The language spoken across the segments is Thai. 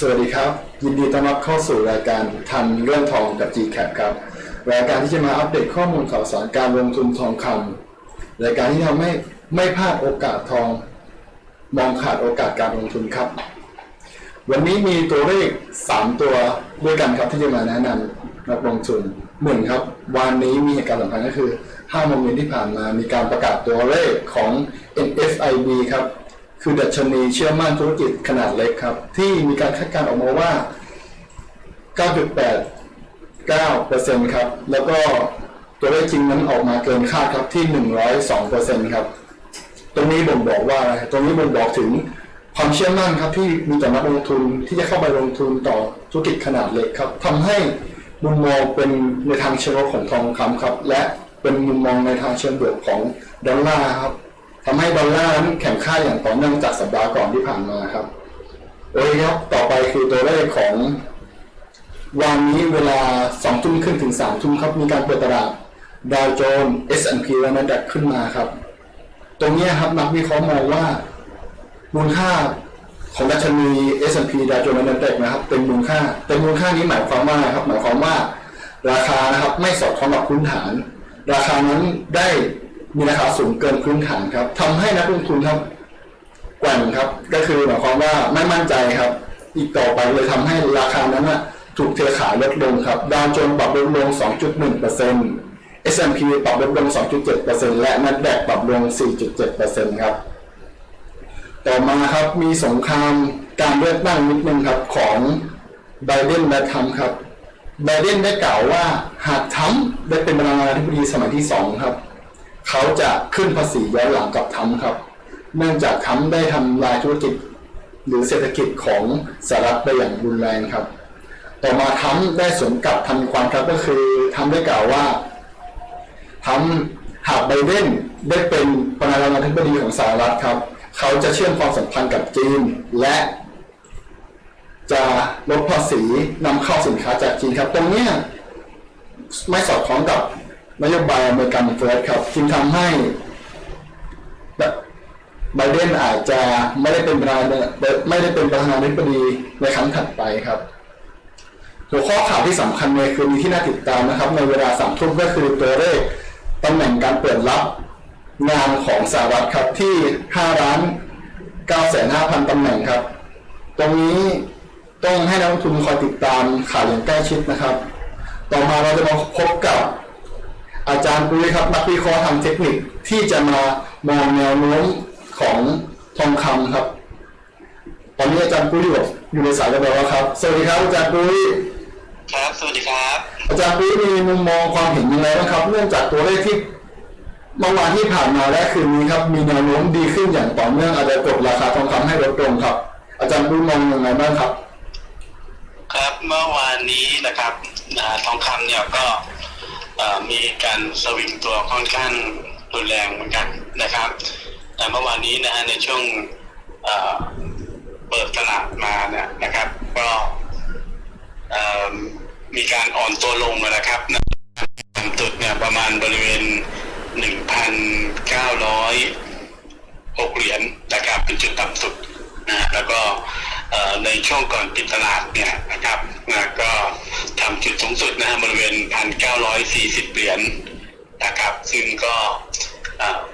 สวัสดีครับ ยินดีต้อนรับเข้าสู่รายการทันเรื่องทองกับ GCAP ครับ รายการที่จะมาอัปเดตข้อมูลข่าวสารการลงทุนทองคำรายการที่ทำให้ไม่พลาดโอกาสทอง มองขาดโอกาสการลงทุนครับ วันนี้มีตัวเลข 3 ตัวด้วยกันครับที่จะมาแนะนำนักลงทุนหนึ่งครับ วันนี้มีเหตุการณ์สำคัญก็คือ5โมงเย็นที่ผ่านมามีการประกาศตัวเลขของ NFIB ครับ คือดัชนีเชื่อมั่นธุรกิจขนาดเล็กครับ ที่มีการคาดการณ์ออกมาว่า 9.89%ครับ แล้วก็ตัวเลขจริงนั้นออกมาเกินคาดครับที่ 102%ครับตรงนี้บ่งบอกว่าอะไรตรงนี้บ่งบอกถึงความเชื่อมั่นครับที่มีต่อนักลงทุนที่จะเข้าไปลงทุนต่อธุรกิจขนาดเล็กครับทำให้มุมมองเป็นในทางเชิงลบของทองคำครับ และเป็นมุมมองในทางเชิงบวกของดอลลาร์ครับ ทำให้ดอลลาร์นั้นแข็งค่าอย่างต่อเนื่องจากสัปดาห์ก่อนที่ผ่านมาครับโอเคครับต่อไปคือตัวเลขของวันนี้เวลา2ทุ่มครึ่งถึง3ทุ่มครับ มีการเปิดตลาดดาวโจนส์ S&P และ NASDAQ ขึ้นมาครับ ตรงนี้ครับนักวิเคราะห์มองว่ามูลค่าของดัชนี S&P ดาวโจนส์และ NASDAQ นะครับ เป็นมูลค่าแต่มูลค่านี้หมายความว่าอะไรครับ หมายความว่า ราคานะครับไม่สอดคล้องกับพื้นฐาน ราคานั้นได้ มีราคาสูงเกินพื้นฐานครับทำให้นักลงทุนครับแกว่งครับ ก็คือหมายความว่าไม่มั่นใจครับ อีกต่อไปเลยทำให้ราคานั้นนะถูกเทขายลดลงครับดาวโจนส์ปรับลดลง 2.1% S&P ปรับลดลง 2.7%และ NASDAQ ปรับลง 4.7%ครับ ต่อมาครับมีสงครามการเลือกตั้งนิดนึงครับของไบเดนและทรัมป์ครับไบเดนได้กล่าวว่าหากทรัมป์ได้เป็นประธานาธิบดีสมัยที่สองครับ เขาจะขึ้นภาษีย้อนหลังกับทรัมครับ เนื่องจากทรัมได้ทำลายธุรกิจหรือเศรษฐกิจของสหรัฐไปอย่างรุนแรงครับ ต่อมาทรัมได้สวนกลับทันควันครับก็คือทรัมได้กล่าวว่าทรัมหากไบเดนได้เป็นประธานาธิบดีของสหรัฐครับ เขาจะเชื่อมความสัมพันธ์กับจีนและจะลดภาษีนำเข้าสินค้าจากจีนครับ ตรงเนี้ยไม่สอดคล้องกับ นโยบายอเมริกันเฟิร์สครับจึงทำให้ไบเดนอาจจะไม่ได้เป็นประธานไม่ได้เป็นประธานาธิบดีในครั้งถัดไปครับหัวข้อข่าวที่สำคัญในคืนนี้ที่น่าติดตามนะครับ ในเวลาสามทุ่มก็คือตัวเลขตำแหน่งการเปิดรับงานของสหรัฐครับที่5ล้าน9แสน5พันตำแหน่งครับ ตรงนี้ต้องให้นักลงทุนคอยติดตามข่าวอย่างใกล้ชิดนะครับ ต่อมาเราจะมาพบกับ อาจารย์ปุ้ยครับนักวิเคราะห์ทางเทคนิคที่จะมามองแนวโน้มของทองคำครับ ตอนนี้อาจารย์ปุ้ยอยู่อยู่ในสายกับเราแล้วครับ สวัสดีครับอาจารย์ปุ้ยครับ สวัสดีครับ อาจารย์ปุ้ยมีมุมมองความเห็นยังไงบ้างครับ เนื่องจากตัวเลขที่เมื่อวานที่ผ่านมาและคืนนี้ครับ มีแนวโน้มดีขึ้นอย่างต่อเนื่องอาจจะกดราคาทองคำให้ลดลงครับ อาจารย์ปุ้ยมองยังไงบ้างครับ ครับเมื่อวานนี้นะครับอ่าทองคำเนี่ยก็เอ่อ มีการสวิงตัวค่อนข้างรุนแรงเหมือนกันนะครับ แต่เมื่อวานนี้นะฮะในช่วงเปิดตลาดมาเนี่ยนะครับ ก็มีการอ่อนตัวลงนะครับต่ำสุดเนี่ยประมาณบริเวณ 1,900หกเหรียญนะครับเป็นจุดต่ำสุดนะแล้วก็ ในช่วงก่อนปิดตลาดเนี่ยนะครับนะก็ทำจุดสูงสุดนะฮะบริเวณพันเก้าร้อยสี่สิบเหรียญนะครับ ซึ่งก็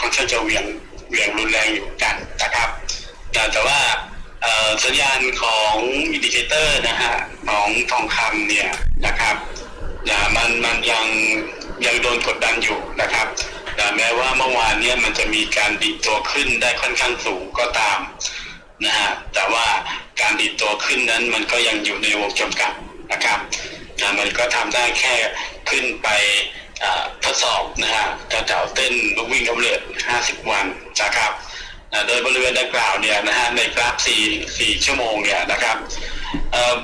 ค่อนข้างจะเหวียงเหวียงรุนแรงอยู่กันนะครับแต่แต่ว่าสัญญาณของอินดิเคเตอร์นะฮะของทองคำเนี่ยนะครับนะมันมันยังยังโดนกดดันอยู่นะครับแต่แม้ว่าเมื่อวานเนี้ยมันจะมีการดิดตัวขึ้นได้ค่อนข้างสูงก็ตาม นะฮะแต่ว่าการดิดตัวขึ้นนั้นมันก็ยังอยู่ในวงจำกัดนะครับนะมันก็ทำได้แค่ขึ้นไปทดสอบนะฮะกระเจ้าเต้นลูกวิ่งกำเนิด50 วันนะครับนะโดยบริเวณดังกล่าวเนี่ยนะฮะในกราฟ 4 4 ชั่วโมงเนี่ยนะครับ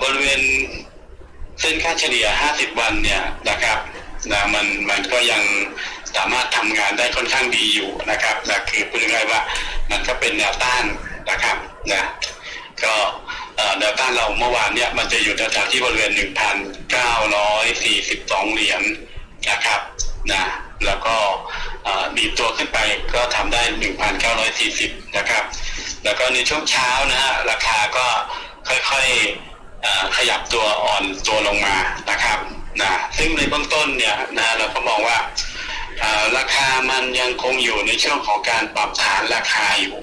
บริเวณเส้นค่าเฉลี่ย 50 วันเนี่ยนะครับนะมันมันก็ยังสามารถทำงานได้ค่อนข้างดีอยู่นะครับนะคือพูดง่ายๆว่ามันก็เป็นแนวต้าน นะครับนะก็แนวต้านเราเมื่อวานเนี่ยมันจะอยู่แถวๆที่บริเวณ 1,942 เหรียญนะครับนะแล้วก็ดีตัวขึ้นไปก็ทำได้ 1,940 นะครับ แล้วก็ในช่วงเช้านะฮะราคาก็ค่อยๆขยับตัวอ่อนตัวลงมานะครับนะซึ่งในเบื้องต้นเนี่ยนะเราก็มองว่าราคามันยังคงอยู่ในช่วงของการปรับฐานราคาอยู่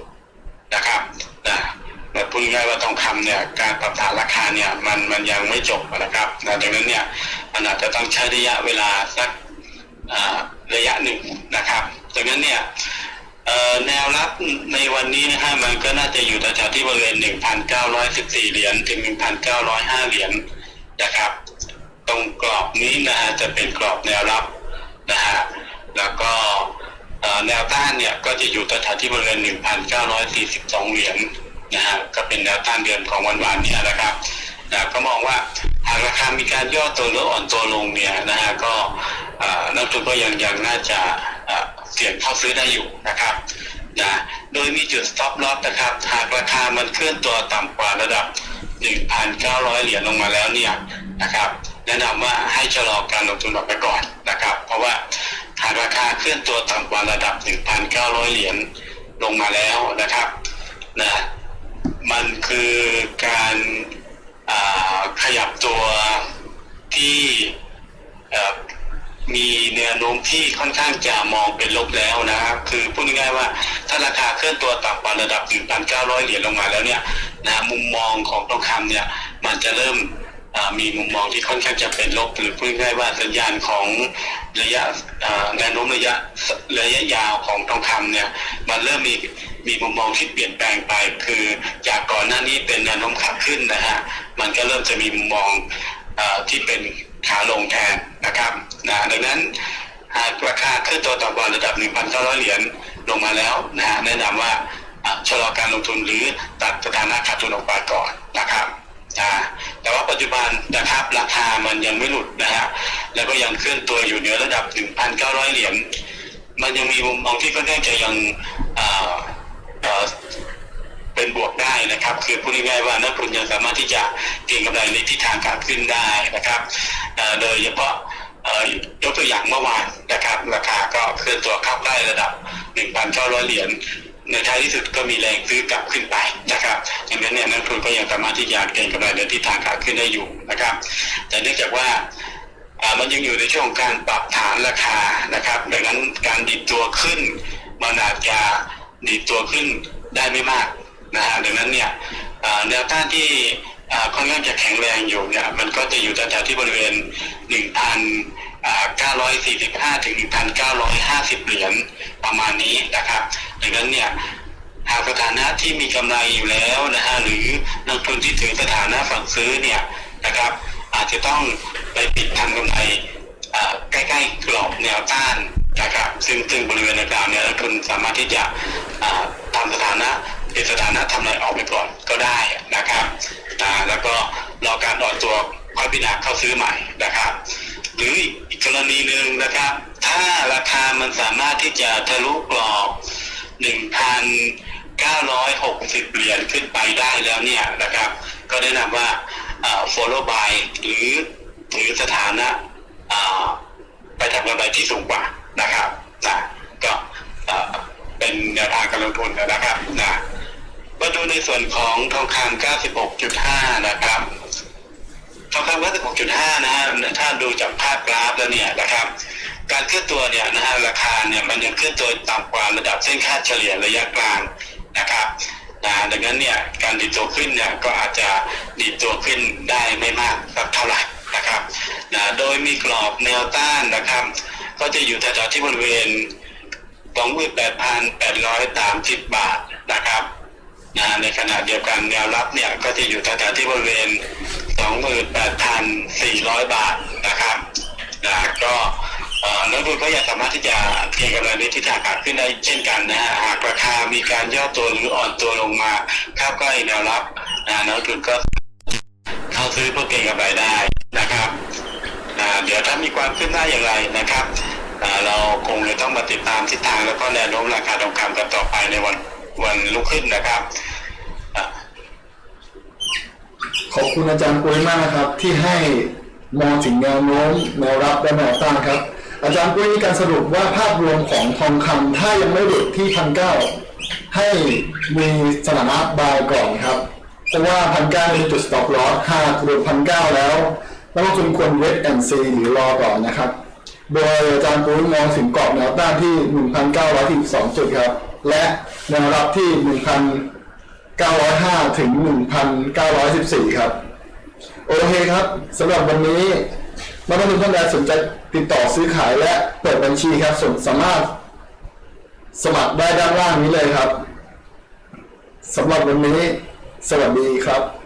นะครับนะแต่พูดง่ายว่าทองคำเนี่ยการปรับฐานราคาเนี่ยมันมันยังไม่จบนะครับนะดังนั้นเนี่ยมันอาจจะต้องใช้ระยะเวลาสักระยะหนึ่งนะครับดังนั้นเนี่ยแนวรับในวันนี้นะฮะมันก็น่าจะอยู่แถวที่บริเวณ 1,914 เหรียญถึง 1,905 เหรียญนะครับ ตรงกรอบนี้นะฮะจะเป็นกรอบแนวรับนะฮะแล้วก็ แนวต้านเนี่ยก็จะอยู่แถวที่บริเวณ 1,942 เหรียญนะฮะก็เป็นแนวต้านเดือนของวันวานเนี่ยนะครับนะก็มองว่าหากราคามีการย่อตัวหรืออ่อนตัวลงเนี่ยนะฮะก็นักลงทุนก็ยังยังน่าจะเอ่อเสี่ยงเข้าซื้อได้อยู่นะครับนะโดยมีจุด stop loss นะครับ หากราคามันเคลื่อนตัวต่ำกว่าระดับ 1,900 เหรียญลงมาแล้วเนี่ยนะครับ แนะนำว่าให้ชะลอการลงทุนออกไปก่อนนะครับ เพราะว่า หากราคาเคลื่อนตัวต่ำกว่าระดับ 1,900 เหรียญลงมาแล้วนะครับนะมันคือการาขยับตัวที่มีแนวโน้มที่ค่อนข้างจะมองเป็นลบแล้วนะครับ คือพูดง่ายๆว่าถ้าราคาเคลื่อนตัวต่ำกว่าระดับ 1,900 เหรียญลงมาแล้วเนี่ยนะมุมมองของทองคำเนี่ยมันจะเริ่ม มีมุมมองที่ค่อนข้างจะเป็นลบหรือพูดง่ายๆว่าสัญญาณของระยะอ่าแนวโน้มระยะระยะยาวของทองคำเนี่ยมันเริ่มมีมีมุมมองที่เปลี่ยนแปลงไป คือจากก่อนหน้านี้เป็นแนวโน้มขาขึ้นนะฮะมันก็เริ่มจะมีมุมมองอที่เป็นขาลงแทนนะครับนะดังนั้นหากราคาขึ้นตัวต่ำกว่าระดับ 1,900 เหรียญลงมาแล้วนะฮะแนะนำว่าะชะลอการลงทุนหรือตัดสถานะขาดทุนออกไปก่อนนะครับ แต่ว่าปัจจุบันนะครับราคามันยังไม่หลุดนะฮะแล้วก็ยังเคลื่อนตัวอยู่เหนือระดับ 1,900 เหรียญมันยังมีมุมมองที่ค่อนข้างจะยังเเป็นบวกได้นะครับ คือพูดง่ายๆว่านักลงทุนยังสามารถที่จะเก็งกำไรในทิศทางการขึ้นได้นะครับโดยเฉพาะยกตัวอย่างเมื่อวานนะครับ ราคาก็เคลื่อนตัวเข้าใกล้ระดับ 1,900 เหรียญ ในท้ายที่สุดก็มีแรงซื้อกลับขึ้นไปนะครับดังนั้นเนี่ยนักลงทุนก็ยังสามารถที่จะเก็งกำไรในทิศทางขาขึ้นได้อยู่นะครับ แต่เนื่องจากว่ามันยังอยู่ในช่วงการปรับฐานราคานะครับ ดังนั้นการดิดตัวขึ้นมันอาจจะดิดตัวขึ้นได้ไม่มากนะฮะดังนั้นเนี่ยแนวต้านที่ค่อนข้างจะแข็งแรงอยู่เนี่ยมันก็จะอยู่แถวๆที่บริเวณ 1,945 ถึง 1,950 เหรียญประมาณนี้นะครับ ดังนั้นเนี่ยหากสถานะที่มีกำไรอยู่แล้วนะฮะหรือนักลงทุนที่ถือสถานะฝั่งซื้อเนี่ยนะครับ อาจจะต้องไปปิดทำกำไรใกล้ๆกรอบแนวต้านนะครับซึ่งซึ่งบริเวณดังกล่าวเนี่ยนักลงทุนสามารถที่จะทำสถานะเป็นสถานะทำอะไรออกไปก่อนก็ได้นะครับแล้วก็รอการอ่อนตัวค่อยพิจารณาเข้าซื้อใหม่นะครับ หรืออีกกรณีหนึ่งนะครับ ถ้าราคามันสามารถที่จะทะลุกรอบ 1,960 เหรียญขึ้นไปได้แล้วเนี่ยนะครับ ก็แนะนำว่า follow by หรือถือสถานะไปทำกำไรที่สูงกว่านะครับนะก็เป็นแนวทางการลงทุนนะครับนะมาดูในส่วนของทองคำ96.5 นะครับทองคำวัด6.5 นะฮะถ้าดูจากภาพกราฟแล้วเนี่ยนะครับ การเคลื่อนตัวเนี่ยนะฮะราคาเนี่ยมันยังเคลื่อนตัวต่ำกว่าระดับเส้นค่าเฉลี่ยระยะกลางนะครับนะดังนั้นเนี่ยการดีดตัวขึ้นเนี่ยก็อาจจะดีดตัวขึ้นได้ไม่มากสักเท่าไหร่นะครับนะโดยมีกรอบแนวต้านนะครับ ก็จะอยู่แถวๆที่บริเวณ28,830 บาทนะครับนะในขณะเดียวกันแนวรับเนี่ยก็จะอยู่แถวๆที่บริเวณ 28,400 บาทนะครับนะก็ นักลงทุนก็ยังสามารถที่จะเก็งกำไรในทิศทางขาขึ้นได้เช่นกันนะฮะหากราคามีการย่อตัวหรืออ่อนตัวลงมาข้าใกล้แนวรับนะนักลงทุนก็เข้าซื้อเพื่อเก็งกำไรได้นะครับเดี๋ยวถ้ามีความคืบหน้าอย่างไรนะครับเราคงจะต้องมาติดตามทิศทางแล้วก็แนวโน้มราคาทองคำกันต่อไปในวันวันลุกขึ้นนะครับขอบคุณอาจารย์ปุ้ยมากนะครับ ที่ให้มองถึงแนวโน้มแนวรับและแนวต้านครับ อาจารย์ปุ้ยมีการสรุปว่าภาพรวมของทองคำถ้ายังไม่หลุดที่พันเก้าให้มีสถานะบายก่อนครับ เพราะว่าพันเก้าเป็นจุด stop loss หากหลุดพันเก้าแล้วนักลงทุนควร wait and see หรือรอก่อนนะครับ โดยอาจารย์ปุ้ยมองถึงกรอบแนวต้านที่ 1,912จุดครับ และแนวรับที่ 1,905 ถึง 1,914 ครับ โอเคครับสำหรับวันนี้ นักลงทุนท่านใดสนใจติดต่อซื้อขายและเปิดบัญชีครับสสามารถสมัครได้ด้านล่างนี้เลยครับสำหรับวันนี้ สวัสดีครับ